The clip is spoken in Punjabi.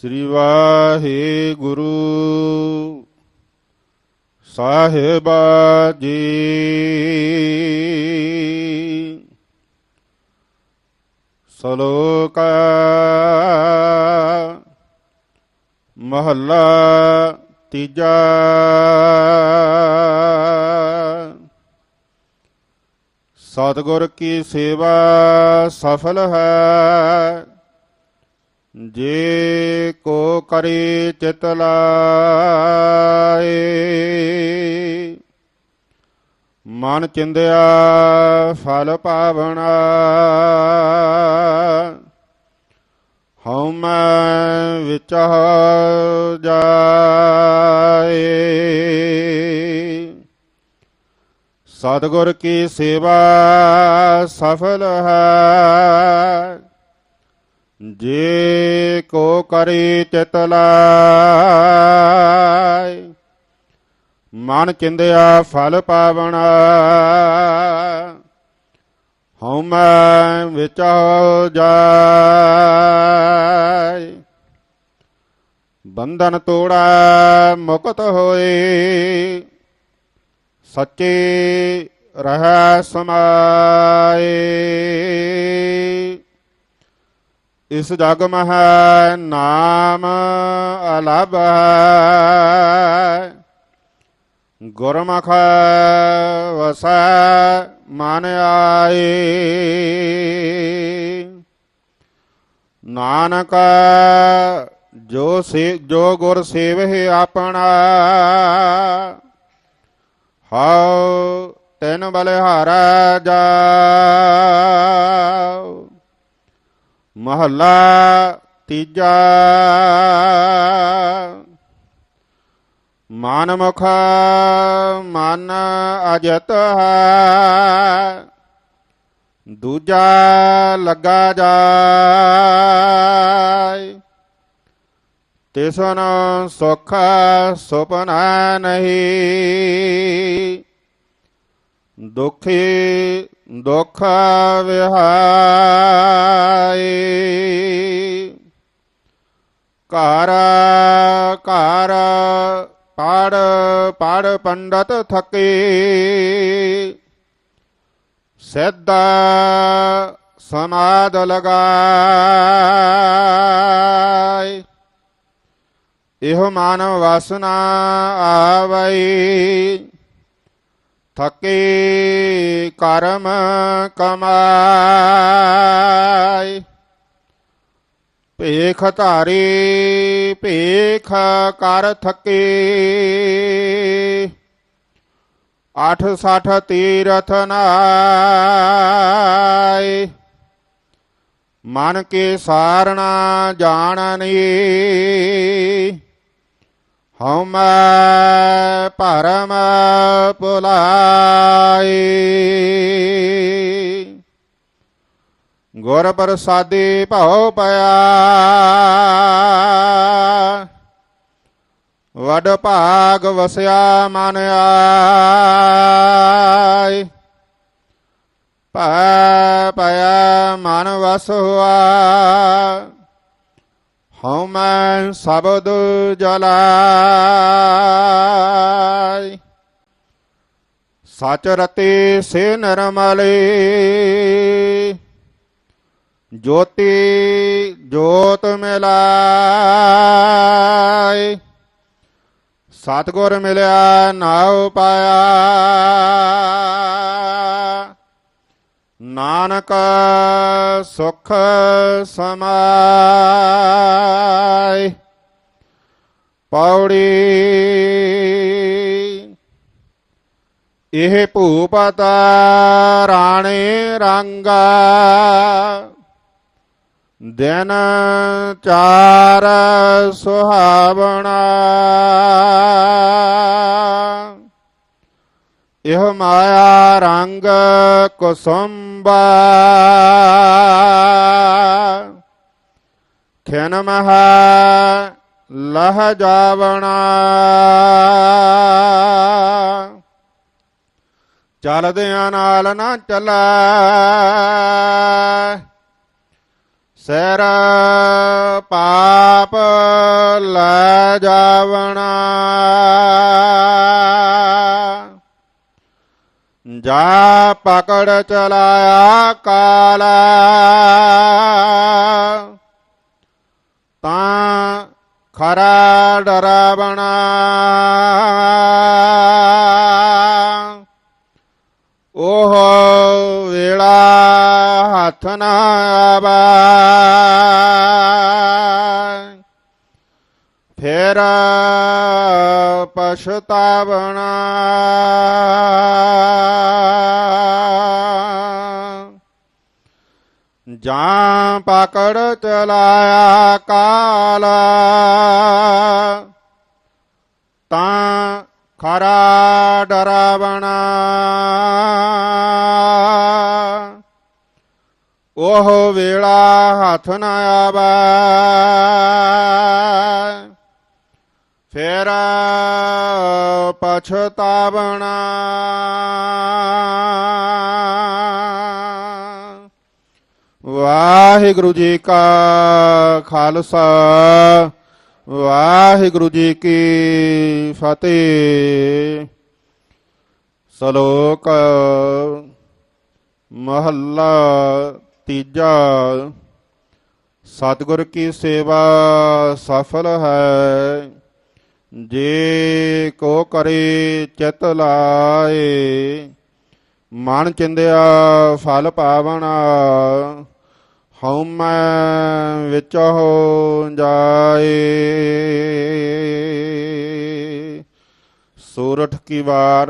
ਸ੍ਰੀ ਵਾਹਿਗੁਰੂ। ਸਾਹਿਬਾ ਜੀ। ਸਲੋਕ ਮਹੱਲਾ ਤੀਜਾ। ਸਤਿਗੁਰ ਕੀ ਸੇਵਾ ਸਫਲ ਹੈ? ਜੇ ਕੋ ਕਰੇ ਚਿਤ ਲਾਏ, ਮਨ ਚਿੰਦਿਆ ਫਲ ਪਾਵਣਾ, ਹਉ ਮੈਂ ਵਿੱਚ ਜਾਏ। ਸਤਿਗੁਰ ਕੀ ਸੇਵਾ ਸਫਲ ਹੈ ਜੇ ਕੋ ਕਰੇ ਚਿਤ ਲਾਇ ਮਨ ਚਿੰਦਿਆ ਫਲ ਪਾਵਣਾ। ਹਉ ਮੈਂ ਵਿੱਚ ਹੋ ਬੰਧਨ ਤੋੜਾ ਮੁਕਤ ਹੋਏ ਸੱਚੇ ਰਹਿ ਸਮਾਏ ਇਸ ਜਗ ਮਹ ਨਾਮ ਅਲਭ ਹੈ। ਗੁਰਮੁਖ ਵਸੈ, ਮਨ ਆਏ ਨਾਨਕ ਜੋ ਸੇ, ਜੋ ਗੁਰ ਸੇਵਹਿ ਆਪਣਾ, ਹਉ ਤੈਨ ਬਲਿਹਾਰਾ ਜਾ ਮਹੱਲਾ ਤੀਜਾ। ਮਨ ਮੁਖ ਮਨ ਅਜਤ ਹੈ। ਦੂਜਾ ਲੱਗਾ ਜਾਏ। ਤਿਸਨ ਸੁਖ ਸੁਪਨਾ ਨਹੀਂ। ਦੁਖੀ ਦੁਖ ਵਿਹਾਈ। ਘਰ ਘਰ ਪੜ ਪੜ ਪੰਡਤ ਥਕੇ। ਸਿੱਧ ਸਮਾਦ ਲਗਾਏ ਇਹੋ ਮਾਨਵ ਵਾਸਨਾ ਆਵਈ। ਥਕੇ ਕਰਮ ਕਮਾਈ। ਭੇਖ ਧਾਰੀ, ਭੇਖ ਕਰ ਥਕੇ। ਆਠ ਸਠ ਤੀਰਥ ਨਾਏ ਮਨ ਕੇ ਸਾਰਣਾ ਜਾਣਨੀ। ਹਉ ਮੈਂ ਭਰਮ ਭੁਲਾਈ। ਗੁਰ ਪ੍ਰਸਾਦੀ ਭਉ ਪਿਆ। ਵਡ ਭਾਗ ਵਸਿਆ ਮਨ ਆਈ। ਪੈ ਪਿਆ ਮਨ ਵਸ ਹੋਆ। ਹਉ ਮੈਂ ਸ਼ਬਦ ਜਲਾਈ। ਸਚ ਰਤੇ ਸੇ ਨਰਮਲੇ। ਜੋਤੀ ਜੋਤ ਮਿਲਾਈ। ਸਤਗੁਰ ਮਿਲਿਆ ਨਾਉ ਪਾਇਆ ਨਾਨਕ ਸੁਖ ਸਮਾਈ ਪੌੜੀ ਇਹ ਭੂਪਤ ਰਾਣੇ ਰੰਗਾ ਦਿਨ ਚਾਰ ਸੁਹਾਵਣਾ। ਇਹ ਮਾਇਆ ਰੰਗ ਕੁਸੁੰਬਾ ਖਿਨ ਮਹਾ ਲਹ ਜਾਵਣਾ। ਚਲਦਿਆਂ ਨਾਲ ਨਾ ਚੱਲੈ। ਸਿਰ ਪਾਪ ਲੈ ਜਾਵਣਾ। ਜਾ ਪਕੜ ਚਲਾਇਆ ਕਾਲਾ। ਤਾਂ ਖਰਾ ਡਰਾਵਣਾ ਉਹ ਵੇਲਾ ਹੱਥ ਨਾ ਆਵਾ। ਫੇਰ ਪਛਤਾਵਣਾ। ਜਾਂ ਪਕੜ ਚਲਾਇਆ ਕਾਲਾ। ਤਾਂ ਖਰਾ ਡਰਾਵਣਾ। ਉਹ ਵੇਲਾ ਹੱਥ ਨਾ ਆਵਾ। ਫੇਰ ਪਛਤਾਵਣਾ। ਵਾਹਿਗੁਰੂ ਜੀ ਕਾ ਖਾਲਸਾ, ਵਾਹਿਗੁਰੂ ਜੀ ਕੀ ਫਤਿਹ। ਸ਼ਲੋਕ ਮਹੱਲਾ ਤੀਜਾ, ਸਤਿਗੁਰ ਕੀ ਸੇਵਾ ਸਫਲ ਹੈ, ਜੇ ਕੋ ਕਰੇ ਚਿਤ ਲਾਏ, ਮਨ ਚਿੰਦਿਆ ਫਲ ਪਾਵਣਾ। ਹਉ ਵਿੱਚ ਹੋ ਜਾਏ। ਸੂਰਠ ਕੀ ਵਾਰ